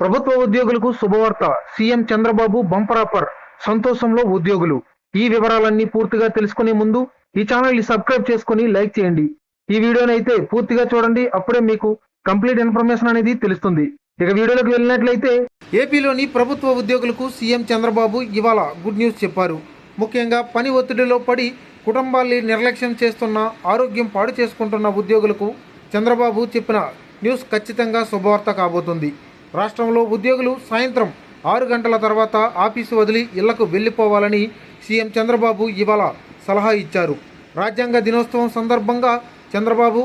ప్రభుత్వ ఉద్యోగులకు శుభవార్త. CM Chandrababu bumper offer. సంతోషంలో ఉద్యోగులు. ఈ వివరాలన్నీ పూర్తిగా తెలుసుకునే ముందు ఈ ఛానల్ని సబ్స్క్రైబ్ చేసుకుని లైక్ చేయండి. ఈ వీడియోని అయితే పూర్తిగా చూడండి. అప్పుడే మీకు కంప్లీట్ ఇన్ఫర్మేషన్ అనేది తెలుస్తుంది. ఇక వీడియోలోకి వెళ్ళినట్లయితే ఏపీలోని ప్రభుత్వ ఉద్యోగులకు సీఎం చంద్రబాబు ఇవాళ గుడ్ న్యూస్ చెప్పారు. ముఖ్యంగా పని ఒత్తిడిలో పడి కుటుంబాల్ని నిర్లక్ష్యం చేస్తున్న ఆరోగ్యం పాడు చేసుకుంటున్న ఉద్యోగులకు చంద్రబాబు చెప్పిన న్యూస్ ఖచ్చితంగా శుభవార్త కాబోతుంది. రాష్ట్రంలో ఉద్యోగులు సాయంత్రం ఆరు గంటల తర్వాత ఆఫీసు వదిలి ఇళ్ళకు వెళ్ళిపోవాలని సీఎం చంద్రబాబు ఇవాళ సలహా ఇచ్చారు. రాజ్యాంగ దినోత్సవం సందర్భంగా చంద్రబాబు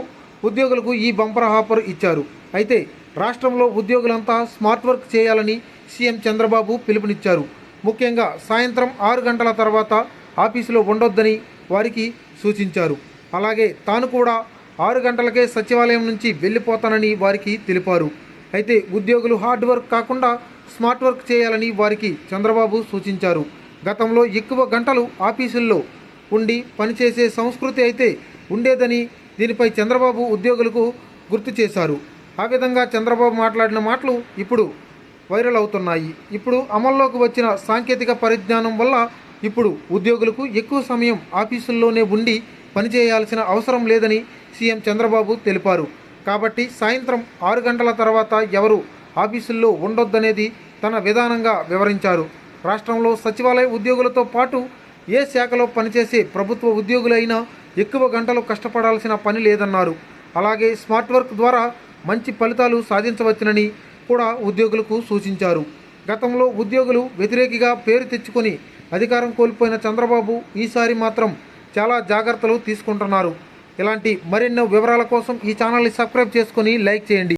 ఉద్యోగులకు ఈ బంపర్ హాపర్ ఇచ్చారు. అయితే రాష్ట్రంలో ఉద్యోగులంతా స్మార్ట్ వర్క్ చేయాలని సీఎం చంద్రబాబు పిలుపునిచ్చారు. ముఖ్యంగా సాయంత్రం ఆరు గంటల తర్వాత ఆఫీసులో ఉండొద్దని వారికి సూచించారు. అలాగే తాను కూడా ఆరు గంటలకే సచివాలయం నుంచి వెళ్ళిపోతానని వారికి తెలిపారు. అయితే ఉద్యోగులు హార్డ్ వర్క్ కాకుండా స్మార్ట్ వర్క్ చేయాలని వారికి చంద్రబాబు సూచించారు. గతంలో ఎక్కువ గంటలు ఆఫీసుల్లో ఉండి పనిచేసే సంస్కృతి అయితే ఉండేదని దీనిపై చంద్రబాబు ఉద్యోగులకు గుర్తు చేశారు. ఆ విధంగా చంద్రబాబు మాట్లాడిన మాటలు ఇప్పుడు వైరల్ అవుతున్నాయి. ఇప్పుడు అమల్లోకి వచ్చిన సాంకేతిక పరిజ్ఞానం వల్ల ఇప్పుడు ఉద్యోగులకు ఎక్కువ సమయం ఆఫీసుల్లోనే ఉండి పనిచేయాల్సిన అవసరం లేదని సీఎం చంద్రబాబు తెలిపారు. కాబట్టి సాయంత్రం ఆరు గంటల తర్వాత ఎవరు ఆఫీసుల్లో ఉండొద్దనేది తన విధానంగా వివరించారు. రాష్ట్రంలో సచివాలయ ఉద్యోగులతో పాటు ఏ శాఖలో పనిచేసే ప్రభుత్వ ఉద్యోగులైనా ఎక్కువ గంటలు కష్టపడాల్సిన పని లేదన్నారు. అలాగే స్మార్ట్ వర్క్ ద్వారా మంచి ఫలితాలు సాధించవచ్చునని కూడా ఉద్యోగులకు సూచించారు. గతంలో ఉద్యోగులు వ్యతిరేకిగా పేరు తెచ్చుకొని అధికారం కోల్పోయిన చంద్రబాబు ఈసారి మాత్రం చాలా జాగ్రత్తలు తీసుకుంటున్నారు. ఇలాంటి మరెన్నో వివరాల కోసం ఈ ఛానల్ని సబ్స్క్రైబ్ చేసుకొని లైక్ చేయండి.